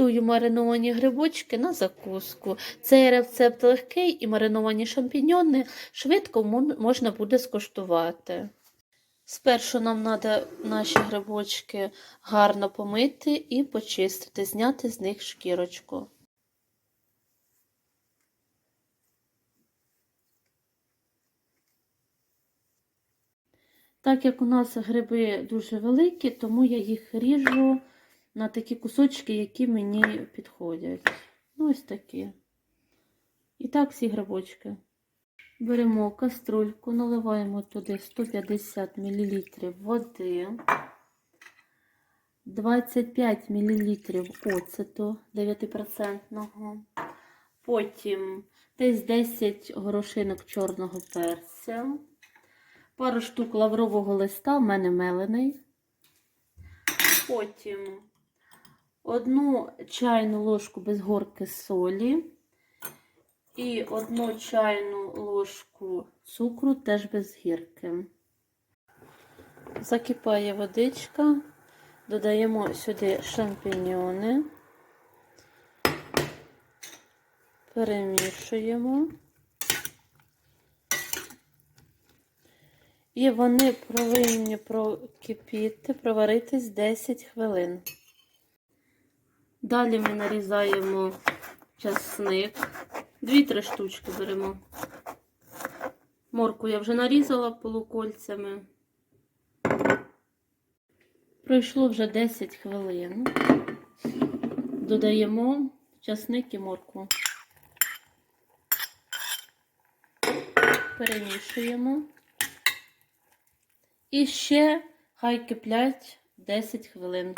Готую мариновані грибочки на закуску. Цей рецепт легкий і мариновані шампіньони швидко можна буде скуштувати. Спершу нам треба наші грибочки гарно помити і почистити, зняти з них шкірочку. Так як у нас гриби дуже великі, тому я їх ріжу на такі кусочки, які мені підходять. Ну, ось такі. І так всі грибочки. Беремо каструльку, наливаємо туди 150 мл води, 25 мл оцету 9%. Потім десь 10 горошинок чорного перця, пару штук лаврового листа, в мене мелений. Потім одну чайну ложку без горки солі і одну чайну ложку цукру теж без гірки. Закипає водичка, додаємо сюди шампіньони, перемішуємо. І вони повинні прокипіти, проваритись 10 хвилин. Далі ми нарізаємо часник. Дві-три штучки беремо. Морку я вже нарізала полукольцями. Пройшло вже 10 хвилин. Додаємо часник і моркву. Перемішуємо. І ще хай киплять 10 хвилин.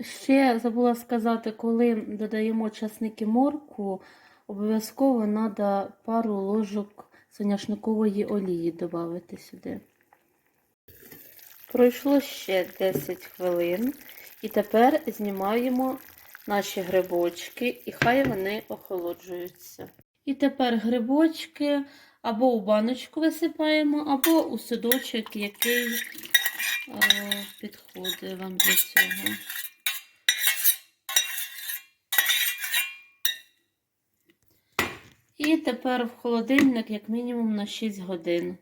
Ще забула сказати, коли додаємо часник і моркву, обов'язково треба пару ложок соняшникової олії додати сюди. Пройшло ще 10 хвилин. І тепер знімаємо наші грибочки, і хай вони охолоджуються. І тепер грибочки або у баночку висипаємо, або у судочок, який е, підходить вам для цього. І тепер в холодильник як мінімум на 6 годин.